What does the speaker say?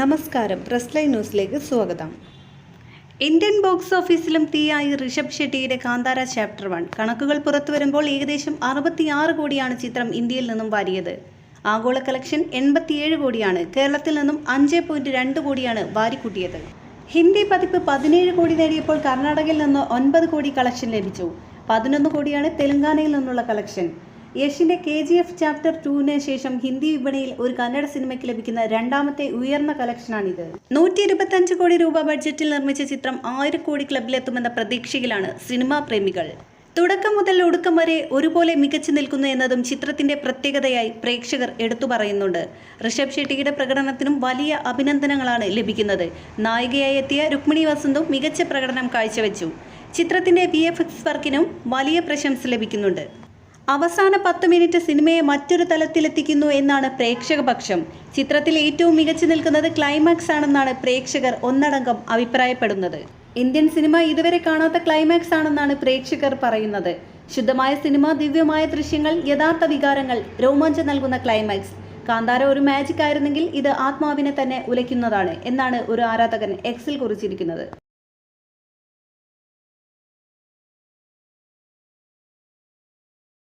നമസ്കാരം press line ന്യൂസിലേക്ക് സ്വാഗതം. ഇന്ത്യൻ ബോക്സ് ഓഫീസിലും തീയായി ഋഷഭ് ഷെട്ടിയുടെ കാന്താര ചാപ്റ്റർ വൺ കണക്കുകൾ പുറത്തു വരുമ്പോൾ ഏകദേശം അറുപത്തിയാറ് കോടിയാണ് ചിത്രം ഇന്ത്യയിൽ നിന്നും വാരിയത്. ആഗോള കളക്ഷൻ എൺപത്തിയേഴ് കോടിയാണ്. കേരളത്തിൽ നിന്നും അഞ്ച് പോയിന്റ് രണ്ട് കോടിയാണ് വാരിക്കൂട്ടിയത്. ഹിന്ദി പതിപ്പ് പതിനേഴ് കോടി നേടിയപ്പോൾ കർണാടകയിൽ നിന്ന് ഒൻപത് കോടി കളക്ഷൻ ലഭിച്ചു. പതിനൊന്ന് കോടിയാണ് തെലങ്കാനയിൽ നിന്നുള്ള കളക്ഷൻ യഷിന്റെ കെ ജി എഫ് ചാപ്റ്റർ ടുവിന് ശേഷം ഹിന്ദി വിപണിയിൽ ഒരു കന്നഡ സിനിമയ്ക്ക് ലഭിക്കുന്ന രണ്ടാമത്തെ ഉയർന്ന കളക്ഷനാണിത്. നൂറ്റി ഇരുപത്തഞ്ച് കോടി രൂപ ബഡ്ജറ്റിൽ നിർമ്മിച്ച ചിത്രം ആയിരം കോടി ക്ലബിലെത്തുമെന്ന പ്രതീക്ഷയിലാണ് സിനിമാ പ്രേമികൾ. തുടക്കം മുതൽ ഒടുക്കം വരെ ഒരുപോലെ മികച്ചു നിൽക്കുന്നു എന്നതും ചിത്രത്തിന്റെ പ്രത്യേകതയായി പ്രേക്ഷകർ എടുത്തു പറയുന്നുണ്ട്. ഋഷഭ് ഷെട്ടിയുടെ പ്രകടനത്തിനും വലിയ അഭിനന്ദനങ്ങളാണ് ലഭിക്കുന്നത്. നായികയായി എത്തിയ രുക്മിണി വസന്തും മികച്ച പ്രകടനം കാഴ്ചവെച്ചു. ചിത്രത്തിന്റെ വി വർക്കിനും വലിയ പ്രശംസ ലഭിക്കുന്നുണ്ട്. അവസാന പത്ത് മിനിറ്റ് സിനിമയെ മറ്റൊരു തലത്തിലെത്തിക്കുന്നു എന്നാണ് പ്രേക്ഷകപക്ഷം ചിത്രത്തിൽ ഏറ്റവും മികച്ചു നിൽക്കുന്നത് ക്ലൈമാക്സ് ആണെന്നാണ് പ്രേക്ഷകർ ഒന്നടങ്കം അഭിപ്രായപ്പെടുന്നത്. ഇന്ത്യൻ സിനിമ ഇതുവരെ കാണാത്ത ക്ലൈമാക്സ് ആണെന്നാണ് പ്രേക്ഷകർ പറയുന്നത്. ശുദ്ധമായ സിനിമ ദിവ്യമായ ദൃശ്യങ്ങൾ യഥാർത്ഥ വികാരങ്ങൾ രോമാഞ്ചം നൽകുന്ന ക്ലൈമാക്സ്. കാന്താര ഒരു മാജിക് ആയിരുന്നെങ്കിൽ ഇത് ആത്മാവിനെ തന്നെ ഉലയ്ക്കുന്നതാണ് എന്നാണ് ഒരു ആരാധകൻ എക്സിൽ കുറിച്ചിരിക്കുന്നത്.